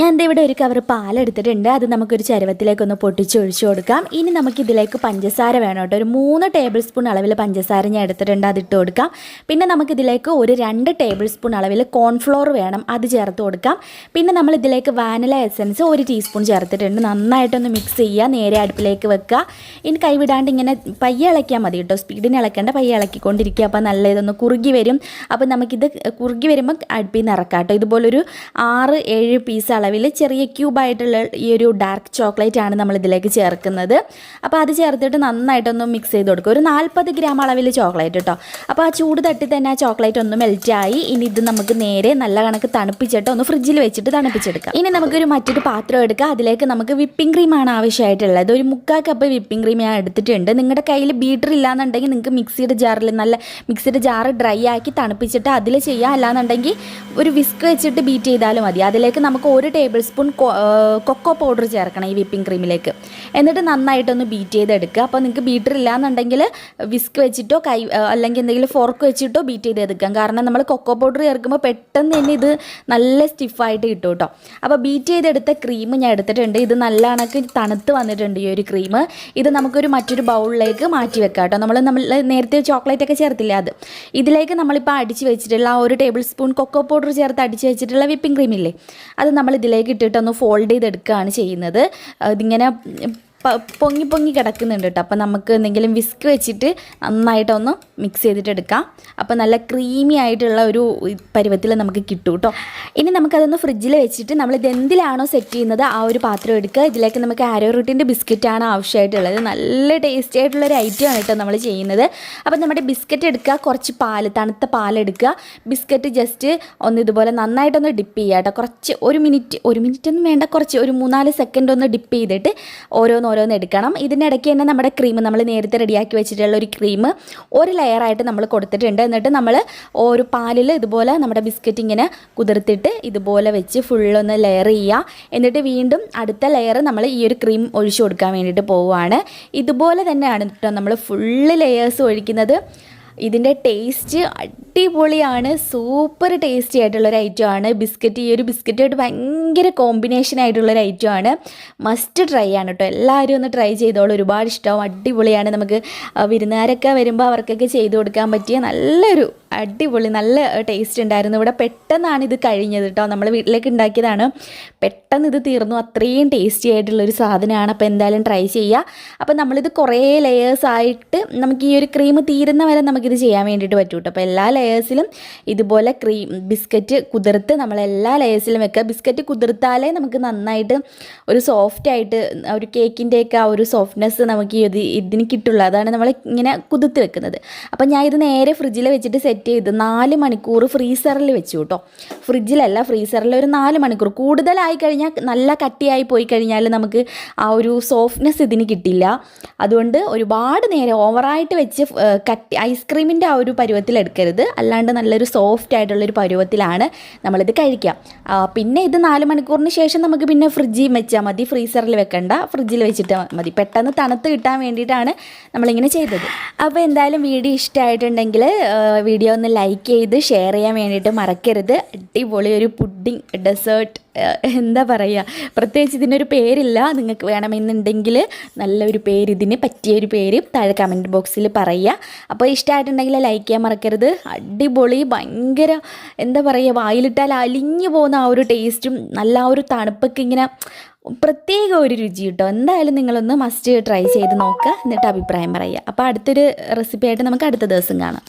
ഞാൻ ഇവിടെ ഒരു കവർ പാലെടുത്തിട്ടുണ്ട്. അത് നമുക്കൊരു ചരുവത്തിലേക്കൊന്ന് പൊട്ടിച്ചൊഴിച്ചു കൊടുക്കാം. ഇനി നമുക്ക് ഇതിലേക്ക് പഞ്ചസാര വേണം കേട്ടോ. ഒരു മൂന്ന് ടേബിൾ സ്പൂൺ അളവിൽ പഞ്ചസാര ഞാൻ എടുത്തിട്ടുണ്ട്. അത് ഇട്ട് കൊടുക്കാം. പിന്നെ നമുക്കിതിലേക്ക് ഒരു രണ്ട് ടേബിൾ സ്പൂൺ അളവിൽ കോൺഫ്ലോർ വേണം. അത് ചേർത്ത് കൊടുക്കാം. പിന്നെ നമ്മൾ ഇതിലേക്ക് വാനില എസൻസ് ഒരു ടീസ്പൂൺ ചേർത്തിട്ടുണ്ട്. നന്നായിട്ടൊന്ന് മിക്സ് ചെയ്യുക. നേരെ അടുപ്പിലേക്ക് വെക്കുക. ഇനി കൈവിടാണ്ട് ഇങ്ങനെ പയ്യെ ഇളക്കിയാൽ മതി കേട്ടോ. സ്പീഡിന് ഇളക്കേണ്ട. പയ്യെ ഇളക്കിക്കൊണ്ടിരിക്കുക. അപ്പോൾ നല്ല ഇതൊന്ന് കുറുകി വരും. അപ്പോൾ നമുക്കിത് കുറുകി വരുമ്പോൾ അടുപ്പിൽ നിന്ന് ഇറക്കാം കേട്ടോ. ഇതുപോലൊരു ആറ് ഏഴ് പീസ് അളവിൽ ചെറിയ ക്യൂബായിട്ടുള്ള ഈ ഒരു ഡാർക്ക് ചോക്ലേറ്റ് ആണ് നമ്മൾ ഇതിലേക്ക് ചേർക്കുന്നത്. അപ്പോൾ അത് ചേർത്തിട്ട് നന്നായിട്ടൊന്ന് മിക്സ് ചെയ്ത് കൊടുക്കുക. ഒരു നാൽപ്പത് ഗ്രാം അളവിൽ ചോക്ലേറ്റ് കേട്ടോ അപ്പോൾ ആ ചൂട് തട്ടി തന്നെ ആ ചോക്ലേറ്റ് ഒന്ന് മെൽറ്റായി ഇനി ഇത് നമുക്ക് നേരെ നല്ല കണക്ക് തണുപ്പിച്ചിട്ട് ഒന്ന് ഫ്രിഡ്ജിൽ വെച്ചിട്ട് തണുപ്പിച്ചെടുക്കാം. ഇനി നമുക്കൊരു മറ്റൊരു പാത്രം എടുക്കുക അതിലേക്ക് നമുക്ക് വിപ്പിംഗ് ക്രീമാണ് ആവശ്യമായിട്ടുള്ളത്. ഒരു മുക്കാൽ കപ്പ് വിപ്പിംഗ് ക്രീം ഞാൻ എടുത്തിട്ടുണ്ട്. നിങ്ങളുടെ കയ്യിൽ ബീറ്റർ ഇല്ലാന്നുണ്ടെങ്കിൽ നിങ്ങൾക്ക് മിക്സിയുടെ ജാറിൽ നല്ല മിക്സിയുടെ ജാറ് ഡ്രൈ ആക്കി തണുപ്പിച്ചിട്ട് അതിൽ ചെയ്യാം. അല്ലാന്നുണ്ടെങ്കിൽ ഒരു വിസ്ക് വെച്ചിട്ട് ബീറ്റ് ചെയ്താലും മതി. അതിലേക്ക് നമുക്ക് ഒരു ടേബിൾ സ്പൂൺ കൊക്കോ പൗഡർ ചേർക്കണം ഈ വിപ്പിംഗ് ക്രീമിലേക്ക് എന്നിട്ട് നന്നായിട്ടൊന്ന് ബീറ്റ് ചെയ്തെടുക്കുക. അപ്പോൾ നിങ്ങൾക്ക് ബീറ്റർ ഇല്ലാന്നുണ്ടെങ്കിൽ വിസ്ക് വെച്ചിട്ടോ കൈ അല്ലെങ്കിൽ എന്തെങ്കിലും ഫോർക്ക് വെച്ചിട്ടോ ബീറ്റ് ചെയ്തെടുക്കാം. കാരണം നമ്മൾ കൊക്കോ പൗഡർ ചേർക്കുമ്പോൾ പെട്ടെന്ന് തന്നെ ഇത് നല്ല സ്റ്റിഫായിട്ട് കിട്ടും കേട്ടോ. അപ്പോൾ ബീറ്റ് ചെയ്തെടുത്ത ക്രീം ഞാൻ എടുത്തിട്ടുണ്ട്. ഇത് നല്ല കണക്ക് തണുത്ത് വന്നിട്ടുണ്ട് ഈ ഒരു ക്രീം ഇത് നമുക്കൊരു മറ്റൊരു ബൗളിലേക്ക് മാറ്റി വെക്കാം കേട്ടോ. നമ്മൾ നമ്മൾ നേരത്തെ ചോക്ലേറ്റ് ഒക്കെ ചേർത്തില്ല അത്. ഇതിലേക്ക് നമ്മളിപ്പോൾ അടിച്ച് വെച്ചിട്ടുള്ള ആ ഒരു ടേബിൾ സ്പൂൺ കൊക്കോ പൗഡർ ചേർത്ത് അടിച്ച് വെച്ചിട്ടുള്ള വിപ്പിംഗ് ക്രീം ഇല്ലേ? അത് നമ്മൾ ഇതിലേക്ക് ഇട്ടിട്ടൊന്ന് ഫോൾഡ് ചെയ്തെടുക്കുകയാണ് ചെയ്യുന്നത്. ഇതിങ്ങനെ പൊങ്ങി പൊങ്ങി കിടക്കുന്നുണ്ട് കേട്ടോ അപ്പോൾ നമുക്ക് എന്തെങ്കിലും വിസ്ക് വെച്ചിട്ട് നന്നായിട്ടൊന്ന് മിക്സ് ചെയ്തിട്ട് എടുക്കാം. അപ്പോൾ നല്ല ക്രീമി ആയിട്ടുള്ള ഒരു പരുവത്തിൽ നമുക്ക് കിട്ടും കേട്ടോ ഇനി നമുക്കതൊന്ന് ഫ്രിഡ്ജിൽ വെച്ചിട്ട് നമ്മൾ ഇത് എന്തിലാണോ സെറ്റ് ചെയ്യുന്നത് ആ ഒരു പാത്രം എടുക്കുക. ഇതിലേക്ക് നമുക്ക് ആരോ റൂട്ടിന്റെ ബിസ്ക്കറ്റാണ് ആവശ്യമായിട്ടുള്ളത്. നല്ല ടേസ്റ്റി ആയിട്ടുള്ള ഒരു ഐറ്റം ആണ് കേട്ടോ നമ്മൾ ചെയ്യുന്നത്. അപ്പോൾ നമ്മുടെ ബിസ്ക്കറ്റ് എടുക്കുക. കുറച്ച് പാൽ തണുത്ത പാലെടുക്കുക ബിസ്ക്കറ്റ് ജസ്റ്റ് ഒന്ന് ഇതുപോലെ നന്നായിട്ടൊന്ന് ഡിപ്പ് ചെയ്യുക കേട്ടോ കുറച്ച് ഒരു മിനിറ്റ് ഒരു മിനിറ്റ് ഒന്നും വേണ്ട. കുറച്ച് ഒരു മൂന്നാൽ സെക്കൻഡ് ഒന്ന് ഡിപ്പ് ചെയ്തിട്ട് ഓരോന്ന് ഓരോന്ന് ഓരോന്ന് എടുക്കണം ഇതിനിടയ്ക്ക് തന്നെ നമ്മുടെ ക്രീം നമ്മൾ നേരത്തെ റെഡിയാക്കി വെച്ചിട്ടുള്ള ഒരു ക്രീം ഒരു ലെയറായിട്ട് നമ്മൾ കൊടുത്തിട്ടുണ്ട്. എന്നിട്ട് നമ്മൾ ഒരു പാലിൽ ഇതുപോലെ നമ്മുടെ ബിസ്ക്കറ്റ് ഇങ്ങനെ കുതിർത്തിട്ട് ഇതുപോലെ വെച്ച് ഫുള്ളൊന്ന് ലെയർ ചെയ്യുക. എന്നിട്ട് വീണ്ടും അടുത്ത ലെയർ നമ്മൾ ഈ ഒരു ക്രീം ഒഴിച്ചു കൊടുക്കാൻ വേണ്ടിയിട്ട് പോവുകയാണ്. ഇതുപോലെ തന്നെയാണ് കേട്ടോ നമ്മൾ ഫുള്ള് ലെയേഴ്സ് ഒഴിക്കുന്നത്. ഇതിന്റെ ടേസ്റ്റ് അടിപൊളിയാണ്. സൂപ്പർ ടേസ്റ്റി ആയിട്ടുള്ളൊരു ആണ്. ബിസ്ക്കറ്റ് ഈ ഒരു ബിസ്ക്കറ്റായിട്ട് ഭയങ്കര കോമ്പിനേഷൻ ആയിട്ടുള്ളൊരു ആണ്. മസ്റ്റ് ട്രൈ ആണ് കേട്ടോ എല്ലാവരും ഒന്ന് ട്രൈ ചെയ്തോളൂ. ഒരുപാട് ഇഷ്ടമാവും അടിപൊളിയാണ് നമുക്ക് വിരുന്നുകാരൊക്കെ വരുമ്പോൾ അവർക്കൊക്കെ ചെയ്ത് കൊടുക്കാൻ പറ്റിയ നല്ലൊരു അടിപൊളി നല്ല ടേസ്റ്റ് ഉണ്ടായിരുന്നു. ഇവിടെ പെട്ടെന്നാണ് ഇത് കഴിഞ്ഞത് കേട്ടോ നമ്മൾ വീട്ടിലേക്ക് ഉണ്ടാക്കിയതാണ്. പെട്ടെന്ന് ഇത് തീർന്നു. അത്രയും ടേസ്റ്റി ആയിട്ടുള്ളൊരു സാധനമാണ്. അപ്പോൾ എന്തായാലും ട്രൈ ചെയ്യുക അപ്പോൾ നമ്മളിത് കുറേ ലെയേഴ്സ് ആയിട്ട് നമുക്ക് ഈ ഒരു ക്രീം തീരുന്ന വരെ നമുക്കിത് ചെയ്യാൻ വേണ്ടിയിട്ട് പറ്റും കേട്ടോ അപ്പോൾ എല്ലാ ലെയേഴ്സിലും ഇതുപോലെ ക്രീം ബിസ്ക്കറ്റ് കുതിർത്ത് നമ്മൾ എല്ലാ ലെയേഴ്സിലും വെക്കുക. ബിസ്ക്കറ്റ് കുതിർത്താലേ നമുക്ക് നന്നായിട്ട് ഒരു സോഫ്റ്റ് ആയിട്ട് ഒരു കേക്കിന്റെയൊക്കെ ആ ഒരു സോഫ്റ്റ്നെസ് നമുക്ക് ഇത് ഇതിന് കിട്ടുള്ളൂ. അതാണ് നമ്മൾ ഇങ്ങനെ കുതിർത്ത് വെക്കുന്നത്. അപ്പം ഞാൻ ഇത് നേരെ ഫ്രിഡ്ജിൽ വെച്ചിട്ട് സെറ്റ് ചെയ്ത് നാല് മണിക്കൂർ ഫ്രീസറിൽ വെച്ചു കേട്ടോ ഫ്രിഡ്ജിലല്ല ഫ്രീസറിൽ ഒരു നാല് മണിക്കൂർ. കൂടുതലായി കഴിഞ്ഞാൽ നല്ല കട്ടിയായി പോയി കഴിഞ്ഞാൽ നമുക്ക് ആ ഒരു സോഫ്റ്റ്നെസ് ഇതിന് കിട്ടില്ല. അതുകൊണ്ട് ഒരുപാട് നേരം ഓവറായിട്ട് വെച്ച് കട്ടി ഐസ്ക്രീമിന്റെ ആ ഒരു പരുവത്തിൽ എടുക്കരുത് അല്ലാണ്ട് നല്ലൊരു സോഫ്റ്റ് ആയിട്ടുള്ളൊരു പരുവത്തിലാണ് നമ്മളിത് കഴിക്കുക. ആ, പിന്നെ ഇത് നാല് മണിക്കൂറിന് ശേഷം നമുക്ക് പിന്നെ ഫ്രിഡ്ജിൽ വെച്ചാൽ മതി. ഫ്രീസറിൽ വെക്കണ്ട. ഫ്രിഡ്ജിൽ വെച്ചിട്ട് മതി. പെട്ടെന്ന് തണുത്ത് കിട്ടാൻ വേണ്ടിയിട്ടാണ് നമ്മളിങ്ങനെ ചെയ്തത്. അപ്പോൾ എന്തായാലും വീഡിയോ ഇഷ്ടമായിട്ടുണ്ടെങ്കിൽ വീഡിയോ ഒന്ന് ലൈക്ക് ചെയ്ത് ഷെയർ ചെയ്യാൻ വേണ്ടിയിട്ട് മറക്കരുത്. അടിപൊളി ഒരു പുഡിങ് ഡെസേർട്ട് എന്താ പറയുക? പ്രത്യേകിച്ച് ഇതിനൊരു പേരില്ല. നിങ്ങൾക്ക് വേണമെന്നുണ്ടെങ്കിൽ നല്ലൊരു പേര് ഇതിന് പറ്റിയൊരു പേര് താഴെ കമന്റ് ബോക്സിൽ പറയുക. അപ്പോൾ ഇഷ്ടമായിട്ടുണ്ടെങ്കിൽ ലൈക്ക് ചെയ്യാൻ മറക്കരുത്. അടിപൊളി ഭയങ്കര എന്താ പറയുക വായിലിട്ടാൽ അലിഞ്ഞു പോകുന്ന ആ ഒരു ടേസ്റ്റും നല്ല ആ ഒരു തണുപ്പൊക്കെ ഇങ്ങനെ പ്രത്യേക ഒരു രുചി കിട്ടും. എന്തായാലും നിങ്ങളൊന്ന് മസ്റ്റ് ട്രൈ ചെയ്ത് നോക്കുക എന്നിട്ട് അഭിപ്രായം പറയുക. അപ്പോൾ അടുത്തൊരു റെസിപ്പി ആയിട്ട് നമുക്ക് അടുത്ത ദിവസം കാണാം.